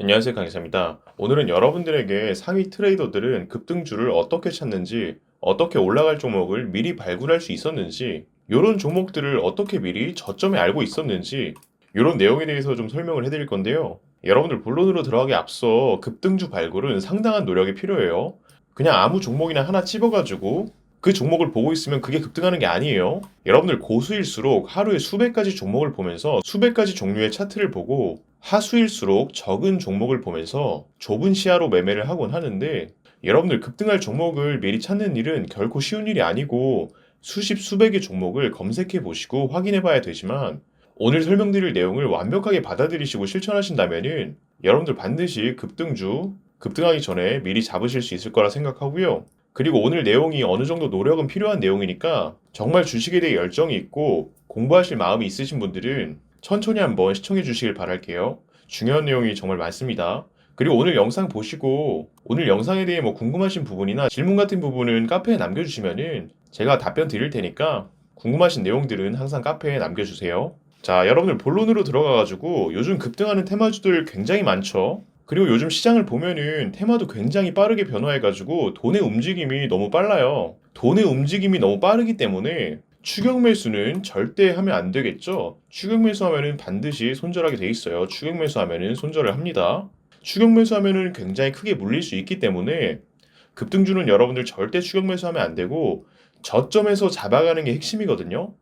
안녕하세요 강의사입니다. 오늘은 여러분들에게 상위 트레이더들은 급등주를 어떻게 찾는지, 어떻게 올라갈 종목을 미리 발굴할 수 있었는지, 이런 종목들을 어떻게 미리 저점에 알고 있었는지, 이런 내용에 대해서 좀 설명을 해드릴 건데요. 여러분들 본론으로 들어가기 앞서 급등주 발굴은 상당한 노력이 필요해요. 그냥 아무 종목이나 하나 찝어가지고 그 종목을 보고 있으면 그게 급등하는 게 아니에요. 여러분들 고수일수록 하루에 수백 가지 종목을 보면서 수백 가지 종류의 차트를 보고 하수일수록 적은 종목을 보면서 좁은 시야로 매매를 하곤 하는데 여러분들 급등할 종목을 미리 찾는 일은 결코 쉬운 일이 아니고 수십 수백의 종목을 검색해 보시고 확인해 봐야 되지만 오늘 설명드릴 내용을 완벽하게 받아들이시고 실천하신다면은 여러분들 반드시 급등주 급등하기 전에 미리 잡으실 수 있을 거라 생각하고요. 그리고 오늘 내용이 어느 정도 노력은 필요한 내용이니까 정말 주식에 대해 열정이 있고 공부하실 마음이 있으신 분들은 천천히 한번 시청해 주시길 바랄게요. 중요한 내용이 정말 많습니다. 그리고 오늘 영상 보시고 오늘 영상에 대해 뭐 궁금하신 부분이나 질문 같은 부분은 카페에 남겨주시면은 제가 답변 드릴 테니까 궁금하신 내용들은 항상 카페에 남겨주세요. 자, 여러분들 본론으로 들어가가지고 요즘 급등하는 테마주들 굉장히 많죠. 그리고 요즘 시장을 보면은 테마도 굉장히 빠르게 변화해가지고 돈의 움직임이 너무 빨라요. 돈의 움직임이 너무 빠르기 때문에 추격 매수는 절대 하면 안 되겠죠. 추격 매수하면은 반드시 손절하게 돼 있어요. 추격 매수하면은 손절을 합니다. 추격 매수하면은 굉장히 크게 물릴 수 있기 때문에 급등주는 여러분들 절대 추격 매수하면 안 되고 저점에서 잡아가는 게 핵심이거든요.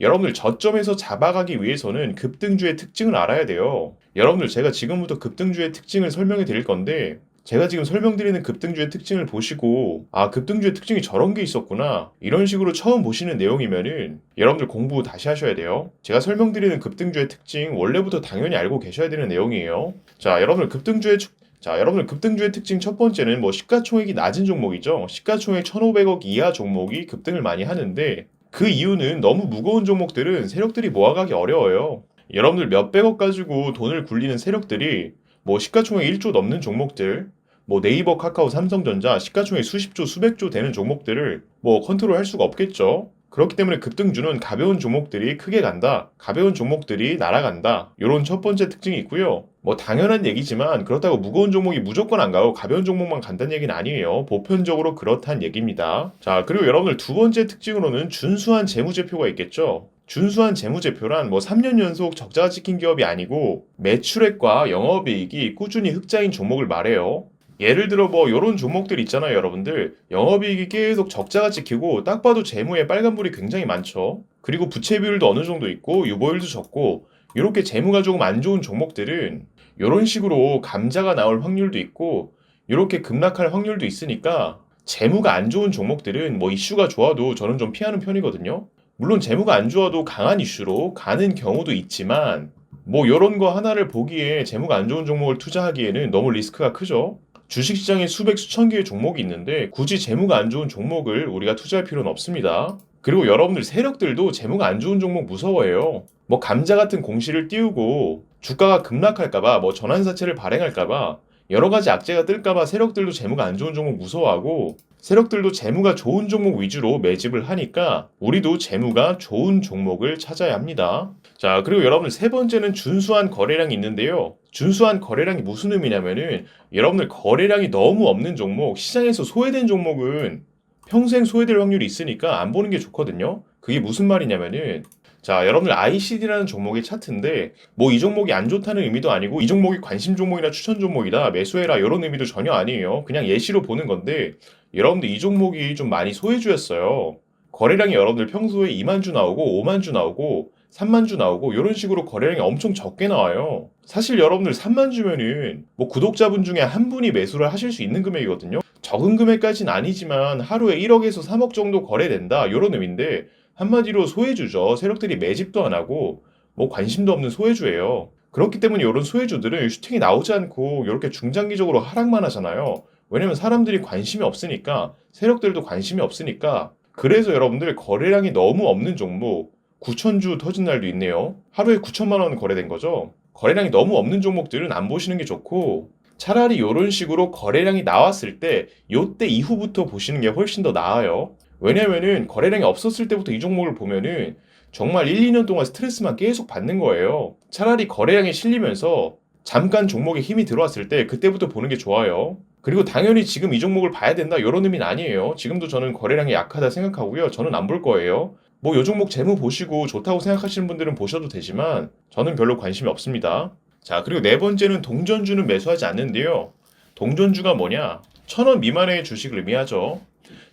여러분들 저점에서 잡아가기 위해서는 급등주의 특징을 알아야 돼요. 여러분들 제가 지금부터 급등주의 특징을 설명해 드릴 건데 제가 지금 설명드리는 급등주의 특징을 보시고 아 급등주의 특징이 저런 게 있었구나 이런 식으로 처음 보시는 내용이면은 여러분들 공부 다시 하셔야 돼요. 제가 설명드리는 급등주의 특징 원래부터 당연히 알고 계셔야 되는 내용이에요. 자 여러분들 급등주의 추- 자, 여러분들 급등주의 특징 첫 번째는 뭐 시가총액이 낮은 종목이죠. 시가총액 1,500억 이하 종목이 급등을 많이 하는데 그 이유는 너무 무거운 종목들은 세력들이 모아가기 어려워요. 여러분들 몇백억 가지고 돈을 굴리는 세력들이 뭐 시가총액 1조 넘는 종목들, 뭐 네이버, 카카오, 삼성전자 시가총액 수십조, 수백조 되는 종목들을 뭐 컨트롤 할 수가 없겠죠. 그렇기 때문에 급등주는 가벼운 종목들이 크게 간다. 가벼운 종목들이 날아간다. 이런 첫 번째 특징이 있고요. 뭐 당연한 얘기지만 그렇다고 무거운 종목이 무조건 안 가고 가벼운 종목만 간다는 얘기는 아니에요. 보편적으로 그렇다는 얘기입니다. 자, 그리고 여러분들 두 번째 특징으로는 준수한 재무제표가 있겠죠. 준수한 재무제표란 뭐 3년 연속 적자가 찍힌 기업이 아니고 매출액과 영업이익이 꾸준히 흑자인 종목을 말해요. 예를 들어 뭐 이런 종목들 있잖아요, 여러분들. 영업이익이 계속 적자가 찍히고 딱 봐도 재무에 빨간불이 굉장히 많죠. 그리고 부채 비율도 어느 정도 있고 유보율도 적고 이렇게 재무가 조금 안 좋은 종목들은 이런 식으로 감자가 나올 확률도 있고 이렇게 급락할 확률도 있으니까 재무가 안 좋은 종목들은 뭐 이슈가 좋아도 저는 좀 피하는 편이거든요. 물론 재무가 안 좋아도 강한 이슈로 가는 경우도 있지만 뭐 이런 거 하나를 보기에 재무가 안 좋은 종목을 투자하기에는 너무 리스크가 크죠. 주식시장에 수백 수천 개의 종목이 있는데 굳이 재무가 안 좋은 종목을 우리가 투자할 필요는 없습니다. 그리고 여러분들 세력들도 재무가 안 좋은 종목 무서워해요. 뭐 감자 같은 공시를 띄우고 주가가 급락할까봐 뭐 전환사채를 발행할까봐 여러 가지 악재가 뜰까봐 세력들도 재무가 안 좋은 종목 무서워하고 세력들도 재무가 좋은 종목 위주로 매집을 하니까 우리도 재무가 좋은 종목을 찾아야 합니다. 자, 그리고 여러분들 세 번째는 준수한 거래량이 있는데요. 준수한 거래량이 무슨 의미냐면은 여러분들 거래량이 너무 없는 종목, 시장에서 소외된 종목은 평생 소외될 확률이 있으니까 안 보는 게 좋거든요. 그게 무슨 말이냐면은 자, 여러분들 ICD라는 종목의 차트인데 뭐 이 종목이 안 좋다는 의미도 아니고 이 종목이 관심 종목이나 추천 종목이다 매수해라 이런 의미도 전혀 아니에요. 그냥 예시로 보는 건데 여러분들 이 종목이 좀 많이 소외주였어요. 거래량이 여러분들 평소에 2만 주 나오고 5만 주 나오고 3만 주 나오고 이런 식으로 거래량이 엄청 적게 나와요. 사실 여러분들 3만 주면은 뭐 구독자분 중에 한 분이 매수를 하실 수 있는 금액이거든요. 적은 금액까지는 아니지만 하루에 1억에서 3억 정도 거래된다 이런 의미인데 한마디로 소외주죠. 세력들이 매집도 안 하고 뭐 관심도 없는 소외주예요. 그렇기 때문에 이런 소외주들은 슈팅이 나오지 않고 이렇게 중장기적으로 하락만 하잖아요. 왜냐면 사람들이 관심이 없으니까 세력들도 관심이 없으니까 그래서 여러분들 거래량이 너무 없는 종목 9천주 터진 날도 있네요. 하루에 9천만 원 거래된 거죠. 거래량이 너무 없는 종목들은 안 보시는 게 좋고 차라리 이런 식으로 거래량이 나왔을 때 요때 이후부터 보시는 게 훨씬 더 나아요. 왜냐면은 거래량이 없었을 때부터 이 종목을 보면은 정말 1, 2년 동안 스트레스만 계속 받는 거예요. 차라리 거래량이 실리면서 잠깐 종목에 힘이 들어왔을 때 그때부터 보는 게 좋아요. 그리고 당연히 지금 이 종목을 봐야 된다 이런 의미는 아니에요. 지금도 저는 거래량이 약하다 생각하고요. 저는 안 볼 거예요. 뭐 요 종목 재무 보시고 좋다고 생각하시는 분들은 보셔도 되지만 저는 별로 관심이 없습니다. 자, 그리고 네 번째는 동전주는 매수하지 않는데요. 동전주가 뭐냐? 천 원 미만의 주식을 의미하죠.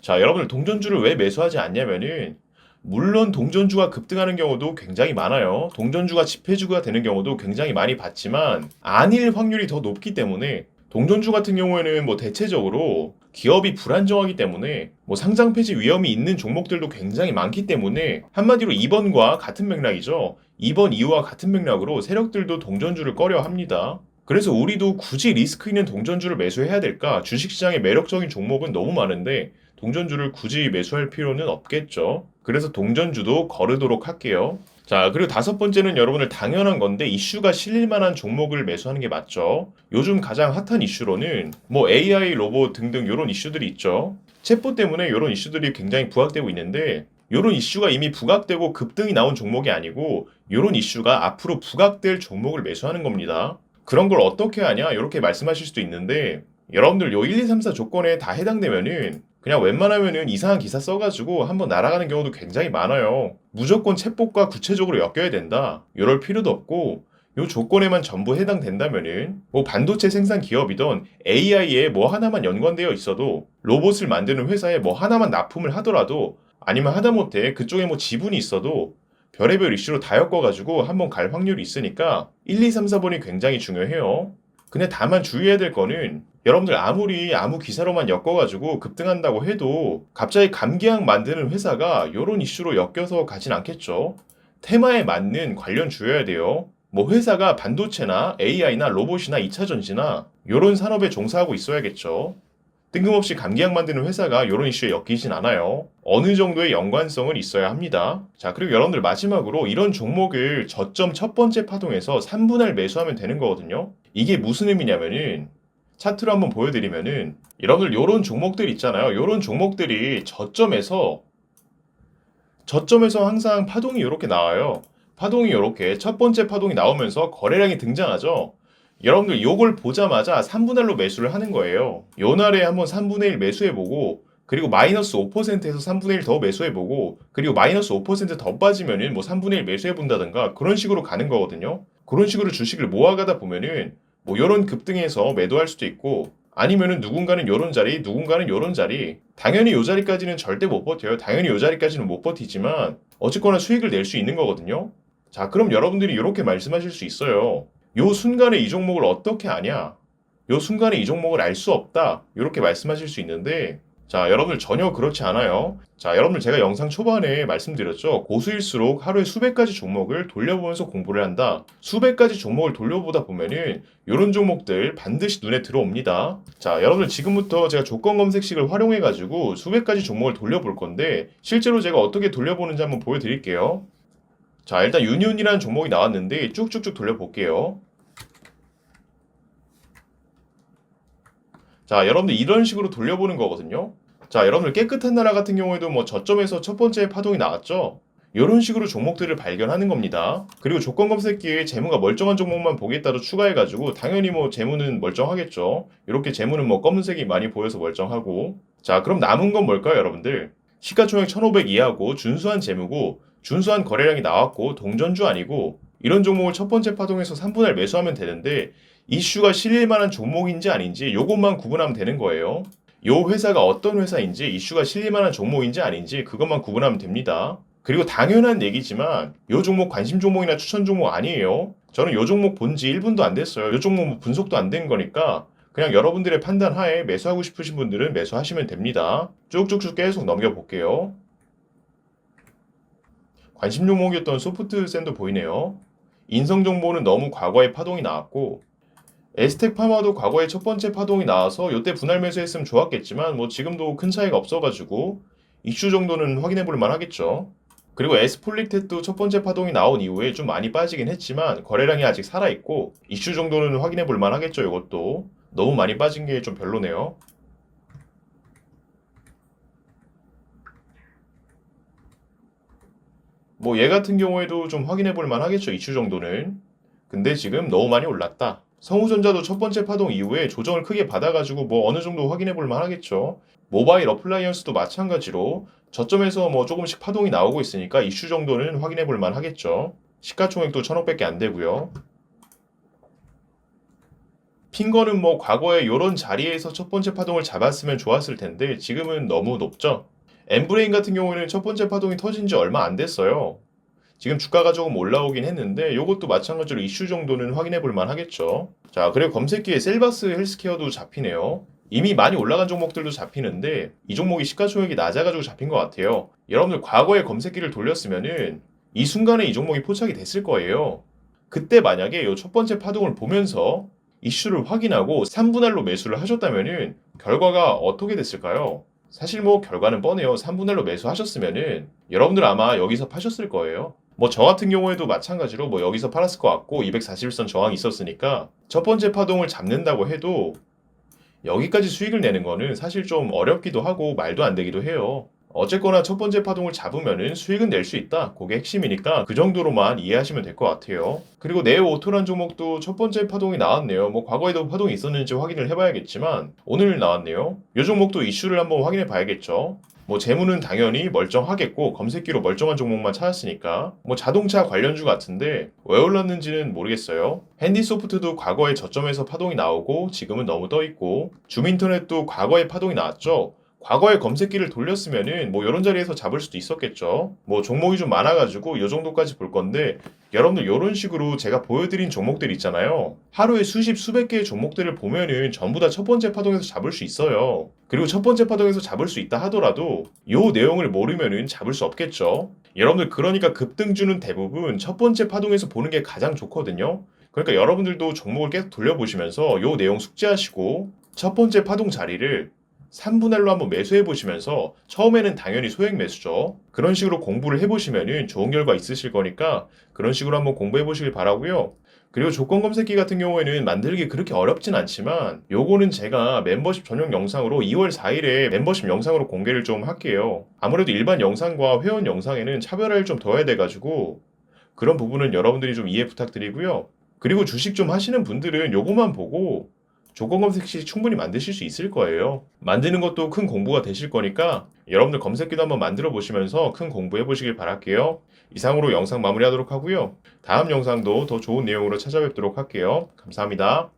자, 여러분들 동전주를 왜 매수하지 않냐면은 물론 동전주가 급등하는 경우도 굉장히 많아요. 동전주가 지폐주가 되는 경우도 굉장히 많이 봤지만 아닐 확률이 더 높기 때문에 동전주 같은 경우에는 뭐 대체적으로 기업이 불안정하기 때문에 뭐 상장 폐지 위험이 있는 종목들도 굉장히 많기 때문에 한마디로 2번과 같은 맥락이죠. 2번 이유와 같은 맥락으로 세력들도 동전주를 꺼려 합니다. 그래서 우리도 굳이 리스크 있는 동전주를 매수해야 될까? 주식시장에 매력적인 종목은 너무 많은데 동전주를 굳이 매수할 필요는 없겠죠. 그래서 동전주도 거르도록 할게요. 자, 그리고 다섯 번째는 여러분들 당연한 건데 이슈가 실릴 만한 종목을 매수하는 게 맞죠. 요즘 가장 핫한 이슈로는 뭐 AI, 로봇 등등 이런 이슈들이 있죠. 챗봇 때문에 이런 이슈들이 굉장히 부각되고 있는데 이런 이슈가 이미 부각되고 급등이 나온 종목이 아니고 이런 이슈가 앞으로 부각될 종목을 매수하는 겁니다. 그런 걸 어떻게 하냐 이렇게 말씀하실 수도 있는데 여러분들 요 1, 2, 3, 4 조건에 다 해당되면은 그냥 웬만하면은 이상한 기사 써가지고 한번 날아가는 경우도 굉장히 많아요. 무조건 챗봇과 구체적으로 엮여야 된다. 이럴 필요도 없고 요 조건에만 전부 해당된다면은 뭐 반도체 생산 기업이던 AI에 뭐 하나만 연관되어 있어도 로봇을 만드는 회사에 뭐 하나만 납품을 하더라도 아니면 하다못해 그쪽에 뭐 지분이 있어도 별의별 이슈로 다 엮어가지고 한번 갈 확률이 있으니까 1, 2, 3, 4번이 굉장히 중요해요. 근데 다만 주의해야 될 거는 여러분들 아무리 아무 기사로만 엮어가지고 급등한다고 해도 갑자기 감기약 만드는 회사가 이런 이슈로 엮여서 가진 않겠죠. 테마에 맞는 관련 주여야 돼요. 뭐 회사가 반도체나 AI나 로봇이나 2차 전지나 이런 산업에 종사하고 있어야겠죠. 뜬금없이 감기약 만드는 회사가 이런 이슈에 엮이진 않아요. 어느 정도의 연관성은 있어야 합니다. 자, 그리고 여러분들 마지막으로 이런 종목을 저점 첫 번째 파동에서 3분할 매수하면 되는 거거든요. 이게 무슨 의미냐면은 차트로 한번 보여드리면은 여러분들 이런 종목들 있잖아요. 이런 종목들이 저점에서 저점에서 항상 파동이 이렇게 나와요. 파동이 이렇게 첫 번째 파동이 나오면서 거래량이 등장하죠. 여러분들 요걸 보자마자 3분할로 매수를 하는 거예요. 요 날에 한번 3분의 1 매수해보고 그리고 마이너스 5%에서 3분의 1 더 매수해보고 그리고 마이너스 5%더 빠지면은 뭐 3분의 1 매수해본다든가 그런 식으로 가는 거거든요. 그런 식으로 주식을 모아가다 보면은 뭐 요런 급등에서 매도할 수도 있고 아니면은 누군가는 요런 자리, 누군가는 요런 자리. 당연히 요 자리까지는 절대 못 버텨요. 당연히 요 자리까지는 못 버티지만 어쨌거나 수익을 낼 수 있는 거거든요. 자, 그럼 여러분들이 이렇게 말씀하실 수 있어요. 요 순간에 이 종목을 어떻게 아냐? 요 순간에 이 종목을 알 수 없다. 이렇게 말씀하실 수 있는데 자, 여러분들 전혀 그렇지 않아요. 자, 여러분들 제가 영상 초반에 말씀드렸죠. 고수일수록 하루에 수백 가지 종목을 돌려보면서 공부를 한다. 수백 가지 종목을 돌려보다 보면은 이런 종목들 반드시 눈에 들어옵니다. 자, 여러분들 지금부터 제가 조건 검색식을 활용해 가지고 수백 가지 종목을 돌려볼 건데 실제로 제가 어떻게 돌려보는지 한번 보여드릴게요. 자, 일단 유니온이라는 종목이 나왔는데 쭉쭉쭉 돌려볼게요. 자, 여러분들 이런 식으로 돌려보는 거거든요. 자, 여러분들 깨끗한 나라 같은 경우에도 뭐 저점에서 첫 번째 파동이 나왔죠. 이런 식으로 종목들을 발견하는 겁니다. 그리고 조건 검색기에 재무가 멀쩡한 종목만 보겠다도 추가해가지고 당연히 뭐 재무는 멀쩡하겠죠. 이렇게 재무는 뭐 검은색이 많이 보여서 멀쩡하고. 자, 그럼 남은 건 뭘까요, 여러분들? 시가총액 1,500 이하고 준수한 재무고 준수한 거래량이 나왔고 동전주 아니고 이런 종목을 첫 번째 파동에서 3분할 매수하면 되는데 이슈가 실릴 만한 종목인지 아닌지 요것만 구분하면 되는 거예요. 요 회사가 어떤 회사인지 이슈가 실릴 만한 종목인지 아닌지 그것만 구분하면 됩니다. 그리고 당연한 얘기지만 요 종목 관심 종목이나 추천 종목 아니에요. 저는 요 종목 본 지 1분도 안 됐어요. 요 종목 뭐 분석도 안 된 거니까 그냥 여러분들의 판단 하에 매수하고 싶으신 분들은 매수하시면 됩니다. 쭉쭉쭉 계속 넘겨볼게요. 관심 종목이었던 소프트 샌도 보이네요. 인성 정보는 너무 과거에 파동이 나왔고 에스텍 파마도 과거에 첫 번째 파동이 나와서 요때 분할 매수했으면 좋았겠지만 뭐 지금도 큰 차이가 없어가지고 이슈 정도는 확인해 볼 만하겠죠. 그리고 에스폴릭텟도 첫 번째 파동이 나온 이후에 좀 많이 빠지긴 했지만 거래량이 아직 살아있고 이슈 정도는 확인해 볼 만하겠죠 이것도 너무 많이 빠진 게 좀 별로네요. 뭐 얘 같은 경우에도 좀 확인해 볼 만하겠죠 이슈 정도는 근데 지금 너무 많이 올랐다 성우전자도 첫 번째 파동 이후에 조정을 크게 받아가지고 뭐 어느 정도 확인해 볼 만하겠죠. 모바일 어플라이언스도 마찬가지로 저점에서 뭐 조금씩 파동이 나오고 있으니까 이슈 정도는 확인해 볼 만하겠죠. 시가총액도 1000억밖에 안 되고요. 핑거는 뭐 과거에 이런 자리에서 첫 번째 파동을 잡았으면 좋았을 텐데 지금은 너무 높죠. 엠브레인 같은 경우에는 첫 번째 파동이 터진 지 얼마 안 됐어요. 지금 주가가 조금 올라오긴 했는데 이것도 마찬가지로 이슈 정도는 확인해 볼 만하겠죠. 자, 그리고 검색기에 셀바스 헬스케어도 잡히네요. 이미 많이 올라간 종목들도 잡히는데 이 종목이 시가총액이 낮아가지고 잡힌 것 같아요. 여러분들 과거에 검색기를 돌렸으면은 이 순간에 이 종목이 포착이 됐을 거예요. 그때 만약에 이 첫 번째 파동을 보면서 이슈를 확인하고 3분할로 매수를 하셨다면은 결과가 어떻게 됐을까요? 사실 뭐 결과는 뻔해요. 3분할로 매수하셨으면은 여러분들 아마 여기서 파셨을 거예요. 뭐 저 같은 경우에도 마찬가지로 뭐 여기서 팔았을 것 같고 241선 저항이 있었으니까 첫 번째 파동을 잡는다고 해도 여기까지 수익을 내는 거는 사실 좀 어렵기도 하고 말도 안 되기도 해요. 어쨌거나 첫 번째 파동을 잡으면은 수익은 낼 수 있다. 그게 핵심이니까 그 정도로만 이해하시면 될 것 같아요. 그리고 네오 오토란 종목도 첫 번째 파동이 나왔네요. 뭐 과거에도 파동이 있었는지 확인을 해봐야겠지만 오늘 나왔네요. 이 종목도 이슈를 한번 확인해 봐야겠죠. 뭐 재무는 당연히 멀쩡하겠고 검색기로 멀쩡한 종목만 찾았으니까 뭐 자동차 관련주 같은데 왜 올랐는지는 모르겠어요. 핸디소프트도 과거에 저점에서 파동이 나오고 지금은 너무 떠 있고 줌인터넷도 과거에 파동이 나왔죠. 과거에 검색기를 돌렸으면은 뭐 이런 자리에서 잡을 수도 있었겠죠. 뭐 종목이 좀 많아가지고 이 정도까지 볼 건데 여러분들 이런 식으로 제가 보여드린 종목들 있잖아요. 하루에 수십 수백 개의 종목들을 보면은 전부 다 첫 번째 파동에서 잡을 수 있어요. 그리고 첫 번째 파동에서 잡을 수 있다 하더라도 요 내용을 모르면은 잡을 수 없겠죠. 여러분들 그러니까 급등주는 대부분 첫 번째 파동에서 보는 게 가장 좋거든요. 그러니까 여러분들도 종목을 계속 돌려보시면서 요 내용 숙지하시고 첫 번째 파동 자리를 3분할로 한번 매수해 보시면서 처음에는 당연히 소액 매수죠. 그런 식으로 공부를 해 보시면은 좋은 결과 있으실 거니까 그런 식으로 한번 공부해 보시길 바라고요. 그리고 조건 검색기 같은 경우에는 만들기 그렇게 어렵진 않지만 요거는 제가 멤버십 전용 영상으로 2월 4일에 멤버십 영상으로 공개를 좀 할게요. 아무래도 일반 영상과 회원 영상에는 차별화를 좀 둬야 돼 가지고 그런 부분은 여러분들이 좀 이해 부탁드리고요. 그리고 주식 좀 하시는 분들은 요거만 보고 조건 검색 시 충분히 만드실 수 있을 거예요. 만드는 것도 큰 공부가 되실 거니까 여러분들 검색기도 한번 만들어 보시면서 큰 공부해 보시길 바랄게요. 이상으로 영상 마무리하도록 하고요. 다음 영상도 더 좋은 내용으로 찾아뵙도록 할게요. 감사합니다.